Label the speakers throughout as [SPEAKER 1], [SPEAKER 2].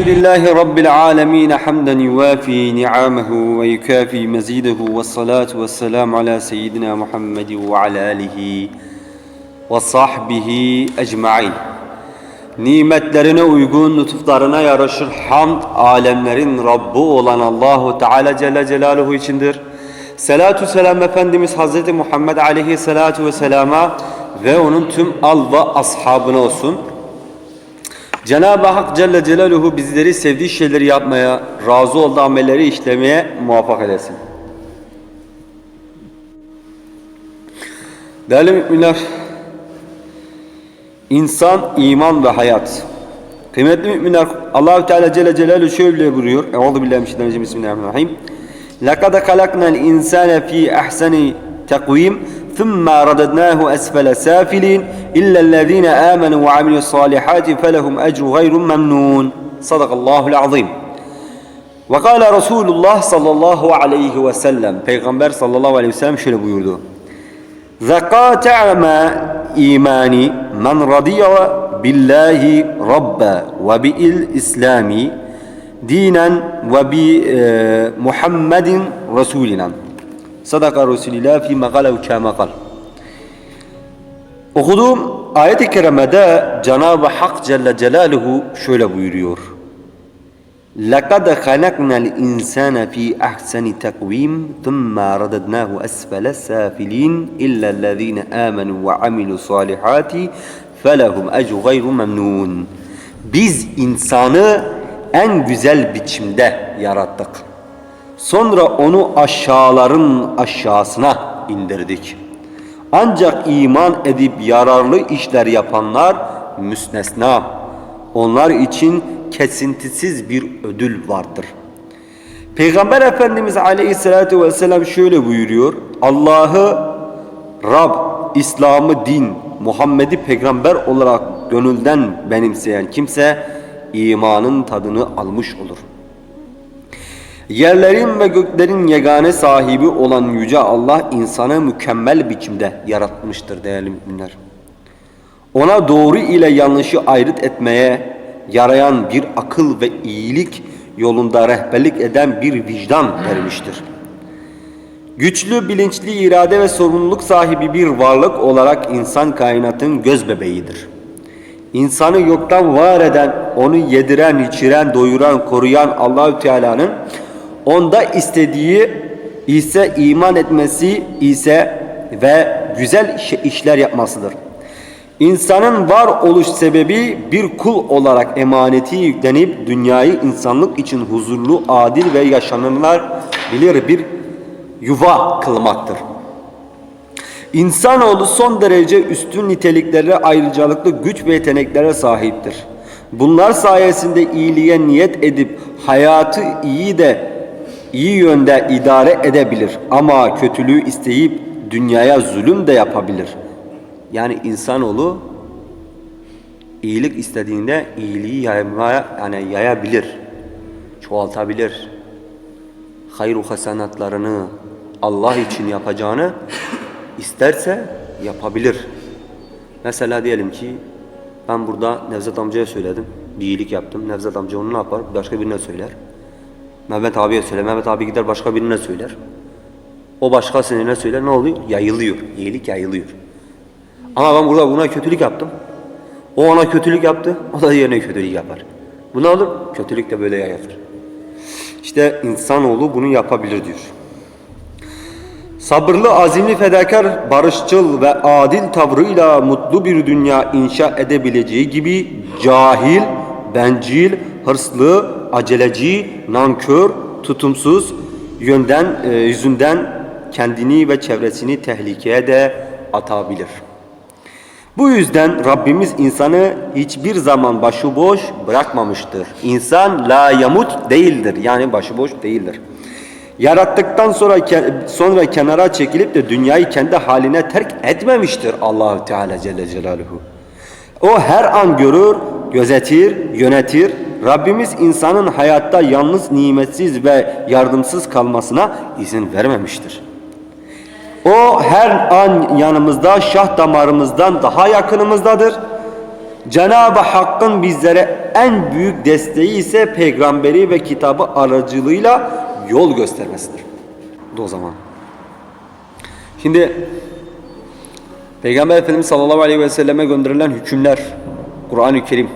[SPEAKER 1] الحمد لله رب العالمين حمدا يوافي نعمه ويكافي مزيده والصلاة والسلام على سيدنا محمد وعلى آله وصحبه أجمعين. Nimetlerine uygun lütuflarına yaraşır hamd alemlerin Rabbi olan Allahu Teala Celle Celaluhu içindir. Selatü selam Efendimiz Hazreti Muhammed Aleyhisselatu Vesselam'a ve onun tüm al ve ashabına olsun. Cenab-ı Hak Celle Celaluhu bizleri sevdiği şeyleri yapmaya, razı olduğu amelleri işlemeye muvaffak eylesin. Değerli müminler, İnsan, iman ve hayat. Kıymetli müminler Allahü Teala Celle Celaluhu şöyle buyuruyor. Euzu billahi mineşşeytanirracim. Bismillahirrahmanirrahim. Laqad halaknal insane fi ahsani takvim thumma radadnahu asfala safilin illa illellezine amenu ve amilussalihati felehum ecru gayrun memnun. Sadakallahu'l azim. Ve kâle Resulullah sallallahu aleyhi ve sellem. Peygamber sallallahu aleyhi ve sellem şöyle buyurdu. Zekâ te'amâ imani men radiya billahi rabba ve bil islami dinen ve bi e, Muhammedin Resulina. Sadaka Resulillah fi makalev kâme kal. Okuduğum ayet-i kerimede Cenab-ı Hak Celle Celaluhu şöyle buyuruyor. لَقَدْ خَلَقْنَا الْاِنْسَانَ ف۪ي اَحْسَنِ تَقْو۪يمٍ ثُمَّ رَدَدْنَاهُ اَسْفَلَ السَّافِلِينَ اِلَّا الَّذ۪ينَ آمَنُوا وَعَمِلُوا الصَّالِحَاتِ فَلَهُمْ اَجْرُ غَيْرُ مَمْنُونَ Biz insanı en güzel biçimde yarattık. Sonra onu aşağıların aşağısına indirdik. Ancak iman edip yararlı işler yapanlar müstesna. Onlar için kesintisiz bir ödül vardır. Peygamber Efendimiz Aleyhisselatü Vesselam şöyle buyuruyor. Allah'ı Rab, İslam'ı din, Muhammed'i peygamber olarak gönülden benimseyen kimse imanın tadını almış olur. Yerlerin ve göklerin yegane sahibi olan Yüce Allah insanı mükemmel biçimde yaratmıştır değerli müminler. Ona doğru ile yanlışı ayrıt etmeye yarayan bir akıl ve iyilik yolunda rehberlik eden bir vicdan vermiştir. Güçlü, bilinçli irade ve sorumluluk sahibi bir varlık olarak insan kainatın göz bebeğidir. İnsanı yoktan var eden, onu yediren, içiren, doyuran, koruyan Allahü Teala'nın onda istediği ise iman etmesi ise ve güzel işler yapmasıdır. İnsanın var oluş sebebi bir kul olarak emaneti yüklenip dünyayı insanlık için huzurlu, adil ve yaşanırlar bilir bir yuva kılmaktır. İnsanoğlu son derece üstün niteliklere ayrıcalıklı güç ve yeteneklere sahiptir. Bunlar sayesinde iyiliğe niyet edip hayatı iyi de iyi yönde idare edebilir ama kötülüğü isteyip dünyaya zulüm de yapabilir. Yani insanoğlu iyilik istediğinde iyiliği yaymaya yani yayabilir, çoğaltabilir. Hayru hasenatlarını Allah için yapacağını isterse yapabilir. Mesela diyelim ki ben burada Nevzat amcaya söyledim. Bir iyilik yaptım. Nevzat amca onu ne yapar? Başka birine söyler. Mehmet abiye söyler. Mehmet abi gider başka birine söyler. O başkasına söyler? Ne oluyor? Yayılıyor. İyilik yayılıyor. Ama ben burada buna kötülük yaptım. O ona kötülük yaptı. O da diğerine kötülük yapar. Bu ne olur? Kötülük de böyle yayılır. İşte insanoğlu bunu yapabilir diyor. Sabırlı, azimli, fedakar, barışçıl ve adil tavrıyla mutlu bir dünya inşa edebileceği gibi cahil, bencil, hırslı, aceleci, nankör, tutumsuz yönden e, yüzünden kendini ve çevresini tehlikeye de atabilir. Bu yüzden Rabbimiz insanı hiçbir zaman başıboş bırakmamıştır. İnsan la yamut değildir. Yani başıboş değildir. Yarattıktan sonra sonra kenara çekilip de dünyayı kendi haline terk etmemiştir Allahü Teala Celle Celaluhu. O her an görür, gözetir, yönetir, Rabbimiz insanın hayatta yalnız, nimetsiz ve yardımsız kalmasına izin vermemiştir. O her an yanımızda, şah damarımızdan daha yakınımızdadır. Cenab-ı Hakk'ın bizlere en büyük desteği ise peygamberi ve kitabı aracılığıyla yol göstermesidir. O zaman. Şimdi Peygamber Efendimiz sallallahu aleyhi ve selleme gönderilen hükümler, Kur'an-ı Kerim.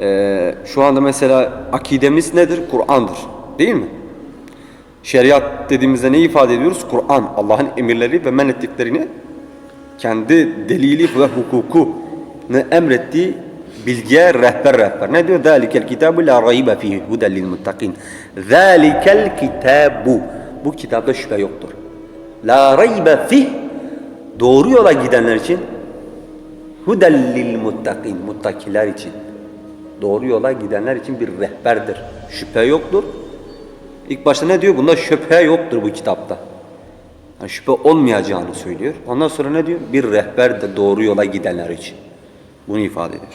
[SPEAKER 1] Ee, şu anda mesela akidemiz nedir? Kur'an'dır. Değil mi? Şeriat dediğimizde ne ifade ediyoruz? Kur'an, Allah'ın emirleri ve men ettiklerini kendi delili ve hukuku ne emrettiği bilgiye rehber rehber. Ne diyor? Zalikel kitabu la raybe fihi hudel lil muttakin. Zalikel kitabu. Bu kitapta şüphe yoktur. La raybe fih doğru yola gidenler için hudel lil muttakin muttakiler için doğru yola gidenler için bir rehberdir. Şüphe yoktur. İlk başta ne diyor? Bunda şüphe yoktur bu kitapta. Yani şüphe olmayacağını söylüyor. Ondan sonra ne diyor? Bir rehberdir doğru yola gidenler için. Bunu ifade ediyor.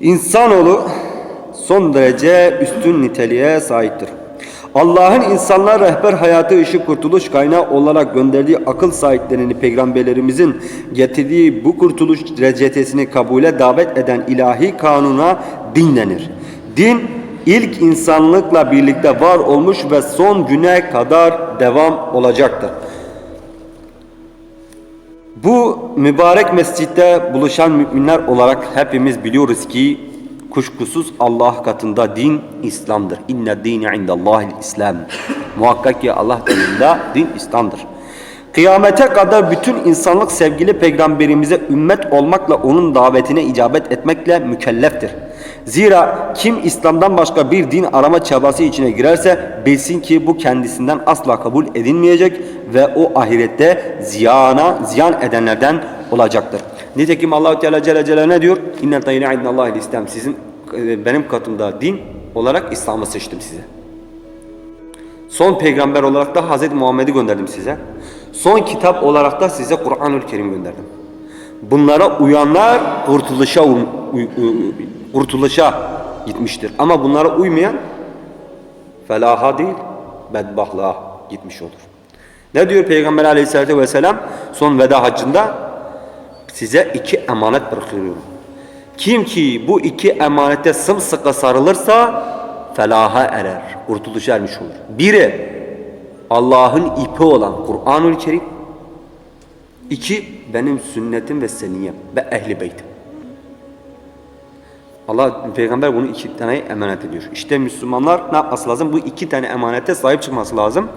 [SPEAKER 1] İnsanoğlu son derece üstün niteliğe sahiptir. Allah'ın insanlar rehber hayatı ışık kurtuluş kaynağı olarak gönderdiği akıl sahiplerini peygamberlerimizin getirdiği bu kurtuluş reçetesini kabule davet eden ilahi kanuna din denir. Din ilk insanlıkla birlikte var olmuş ve son güne kadar devam olacaktır. Bu mübarek mescitte buluşan müminler olarak hepimiz biliyoruz ki kuşkusuz Allah katında din İslam'dır. İnne dini indallahil İslam. Muhakkak ki Allah katında din İslam'dır. Kıyamete kadar bütün insanlık sevgili peygamberimize ümmet olmakla onun davetine icabet etmekle mükelleftir. Zira kim İslam'dan başka bir din arama çabası içine girerse bilsin ki bu kendisinden asla kabul edilmeyecek ve o ahirette ziyana ziyan edenlerden olacaktır. Nitekim Allahu Teala Celle Celaluhu ne diyor? İnnel tayyi'ne indallahil İslam. Sizin e, benim katımda din olarak İslam'ı seçtim size. Son peygamber olarak da Hz. Muhammed'i gönderdim size. Son kitap olarak da size Kur'an-ı Kerim gönderdim. Bunlara uyanlar kurtuluşa kurtuluşa gitmiştir. Ama bunlara uymayan felaha değil, bedbahtlığa gitmiş olur. Ne diyor Peygamber aleyhissalatü vesselam son veda haccında? Size iki emanet bırakıyorum. Kim ki bu iki emanete sımsıkı sarılırsa felaha erer, kurtuluşa ermiş olur. Biri Allah'ın ipi olan Kur'an-ı Kerim. İki benim sünnetim ve seniyem ve ehli beytim. Allah peygamber bunu iki tane emanet ediyor. İşte Müslümanlar ne yapması lazım? Bu iki tane emanete sahip çıkması lazım.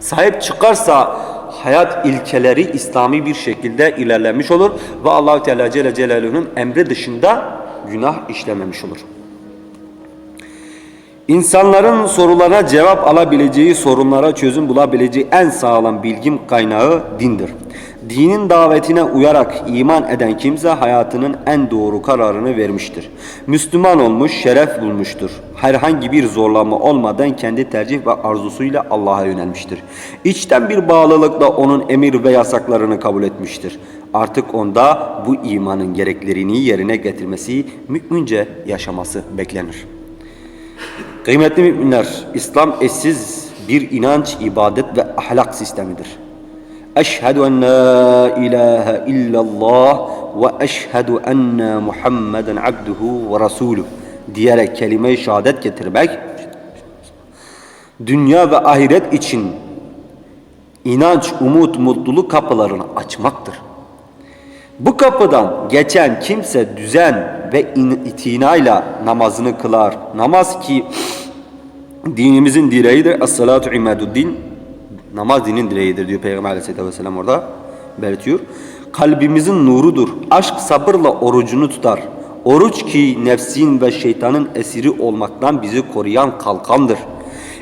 [SPEAKER 1] Sahip çıkarsa hayat ilkeleri İslami bir şekilde ilerlemiş olur ve Allahu Teala Celle Celaluhu'nun emri dışında günah işlememiş olur. İnsanların sorularına cevap alabileceği, sorunlara çözüm bulabileceği en sağlam bilgim kaynağı dindir. Dinin davetine uyarak iman eden kimse hayatının en doğru kararını vermiştir. Müslüman olmuş, şeref bulmuştur. Herhangi bir zorlama olmadan kendi tercih ve arzusuyla Allah'a yönelmiştir. İçten bir bağlılıkla onun emir ve yasaklarını kabul etmiştir. Artık onda bu imanın gereklerini yerine getirmesi, mümince yaşaması beklenir. Kıymetli müminler, İslam eşsiz bir inanç, ibadet ve ahlak sistemidir. Eşhedü en la ilahe illallah ve eşhedü enne Muhammeden abduhu ve rasuluh diyerek kelime-i şehadet getirmek dünya ve ahiret için inanç, umut, mutluluk kapılarını açmaktır. Bu kapıdan geçen kimse düzen ve in- itinayla namazını kılar. Namaz ki dinimizin direğidir. Es-salatu imaduddin. Namaz dinin direğidir diyor Peygamber Aleyhisselatü Vesselam orada belirtiyor. Kalbimizin nurudur. Aşk sabırla orucunu tutar. Oruç ki nefsin ve şeytanın esiri olmaktan bizi koruyan kalkandır.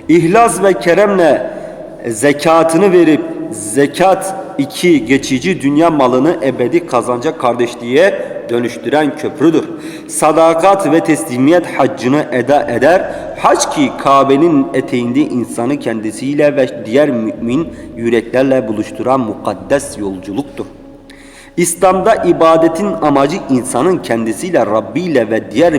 [SPEAKER 1] İhlas ve keremle zekatını verip zekat iki geçici dünya malını ebedi kazanca kardeşliğe dönüştüren köprüdür. Sadakat ve teslimiyet haccını eda eder. Hac ki Kabe'nin eteğinde insanı kendisiyle ve diğer mümin yüreklerle buluşturan mukaddes yolculuktur. İslam'da ibadetin amacı insanın kendisiyle, Rabbi ile ve diğer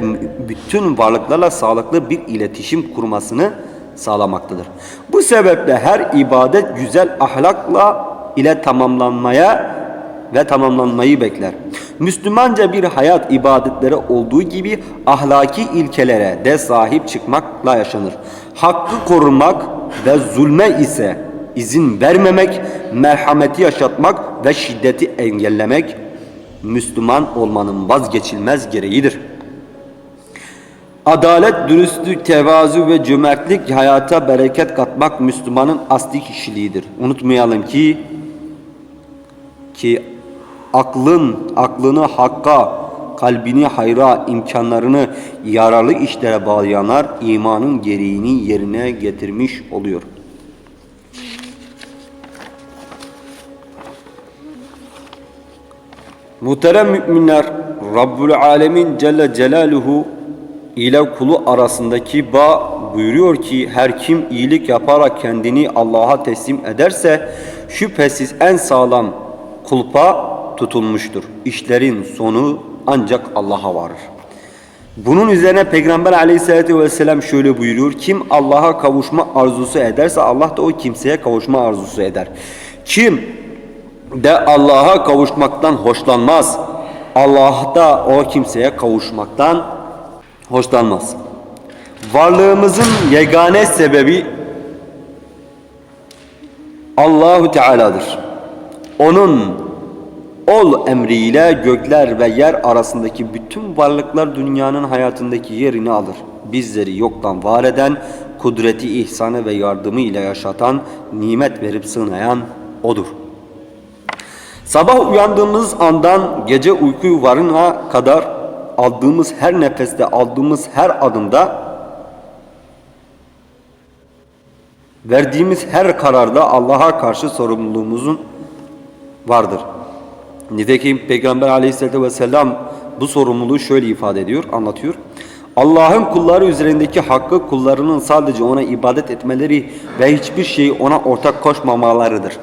[SPEAKER 1] bütün varlıklarla sağlıklı bir iletişim kurmasını sağlamaktadır. Bu sebeple her ibadet güzel ahlakla ile tamamlanmaya ve tamamlanmayı bekler. Müslümanca bir hayat ibadetlere olduğu gibi ahlaki ilkelere de sahip çıkmakla yaşanır. Hakkı korumak ve zulme ise izin vermemek, merhameti yaşatmak ve şiddeti engellemek Müslüman olmanın vazgeçilmez gereğidir. Adalet, dürüstlük, tevazu ve cömertlik hayata bereket katmak Müslümanın asli kişiliğidir. Unutmayalım ki ki aklın aklını hakka, kalbini hayra, imkanlarını yararlı işlere bağlayanlar imanın gereğini yerine getirmiş oluyor. Muhterem müminler, Rabbül Alemin Celle Celaluhu ile kulu arasındaki bağ buyuruyor ki her kim iyilik yaparak kendini Allah'a teslim ederse şüphesiz en sağlam kulpa tutulmuştur. İşlerin sonu ancak Allah'a varır. Bunun üzerine Peygamber aleyhissalatü vesselam şöyle buyuruyor. Kim Allah'a kavuşma arzusu ederse Allah da o kimseye kavuşma arzusu eder. Kim de Allah'a kavuşmaktan hoşlanmaz. Allah da o kimseye kavuşmaktan hoşlanmaz. Varlığımızın yegane sebebi Allahu Teala'dır. Onun ol emriyle gökler ve yer arasındaki bütün varlıklar dünyanın hayatındaki yerini alır. Bizleri yoktan var eden, kudreti, ihsanı ve yardımı ile yaşatan, nimet verip sığınayan O'dur. Sabah uyandığımız andan gece uyku varına kadar aldığımız her nefeste, aldığımız her adımda verdiğimiz her kararda Allah'a karşı sorumluluğumuzun vardır. Nitekim Peygamber aleyhisselatü vesselam bu sorumluluğu şöyle ifade ediyor, anlatıyor. Allah'ın kulları üzerindeki hakkı kullarının sadece ona ibadet etmeleri ve hiçbir şeyi ona ortak koşmamalarıdır.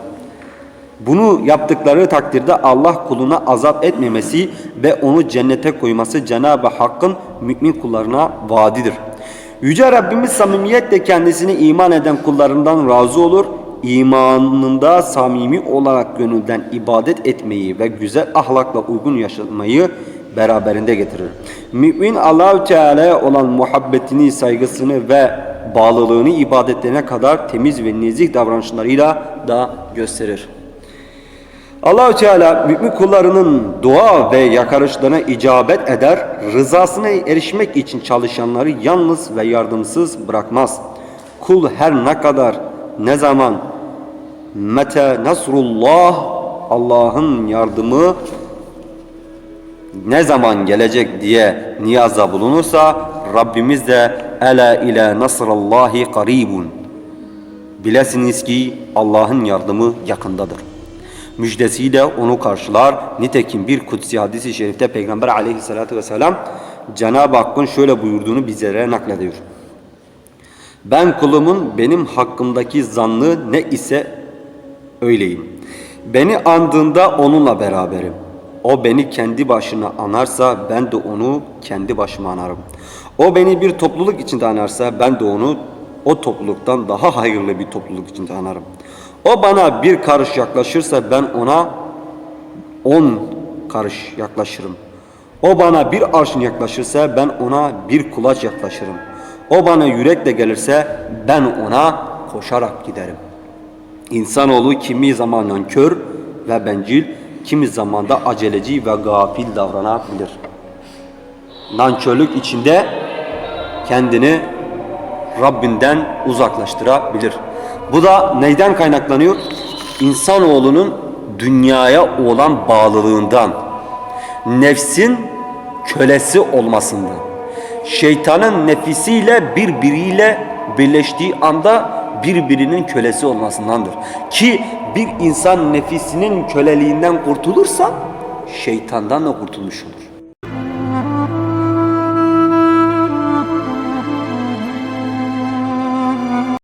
[SPEAKER 1] Bunu yaptıkları takdirde Allah kuluna azap etmemesi ve onu cennete koyması Cenab-ı Hakk'ın mümin kullarına vaadidir. Yüce Rabbimiz samimiyetle kendisine iman eden kullarından razı olur. İmanında samimi olarak gönülden ibadet etmeyi ve güzel ahlakla uygun yaşamayı beraberinde getirir. Mümin Allahü Teala'ya olan muhabbetini, saygısını ve bağlılığını ibadetlerine kadar temiz ve nezih davranışlarıyla da gösterir. Allahü Teala mümin kullarının dua ve yakarışlarına icabet eder, rızasına erişmek için çalışanları yalnız ve yardımsız bırakmaz. Kul her ne kadar ne zaman mete nasrullah Allah'ın yardımı ne zaman gelecek diye niyaza bulunursa Rabbimiz de ela ile nasrallahi karibun bilesiniz ki Allah'ın yardımı yakındadır müjdesiyle onu karşılar. Nitekim bir kutsi hadisi şerifte Peygamber aleyhissalatü vesselam Cenab-ı Hakk'ın şöyle buyurduğunu bizlere naklediyor. Ben kulumun benim hakkımdaki zannı ne ise öyleyim. Beni andığında onunla beraberim. O beni kendi başına anarsa ben de onu kendi başıma anarım. O beni bir topluluk içinde anarsa ben de onu o topluluktan daha hayırlı bir topluluk içinde anarım. O bana bir karış yaklaşırsa ben ona on karış yaklaşırım. O bana bir arşın yaklaşırsa ben ona bir kulaç yaklaşırım. O bana yürekle gelirse ben ona koşarak giderim. İnsanoğlu kimi zaman kör ve bencil, kimi zaman da aceleci ve gafil davranabilir. Nankörlük içinde kendini Rabbinden uzaklaştırabilir. Bu da neyden kaynaklanıyor? İnsanoğlunun dünyaya olan bağlılığından, nefsin kölesi olmasından, şeytanın nefisiyle birbiriyle birleştiği anda birbirinin kölesi olmasındandır. Ki bir insan nefisinin köleliğinden kurtulursa şeytandan da kurtulmuş olur.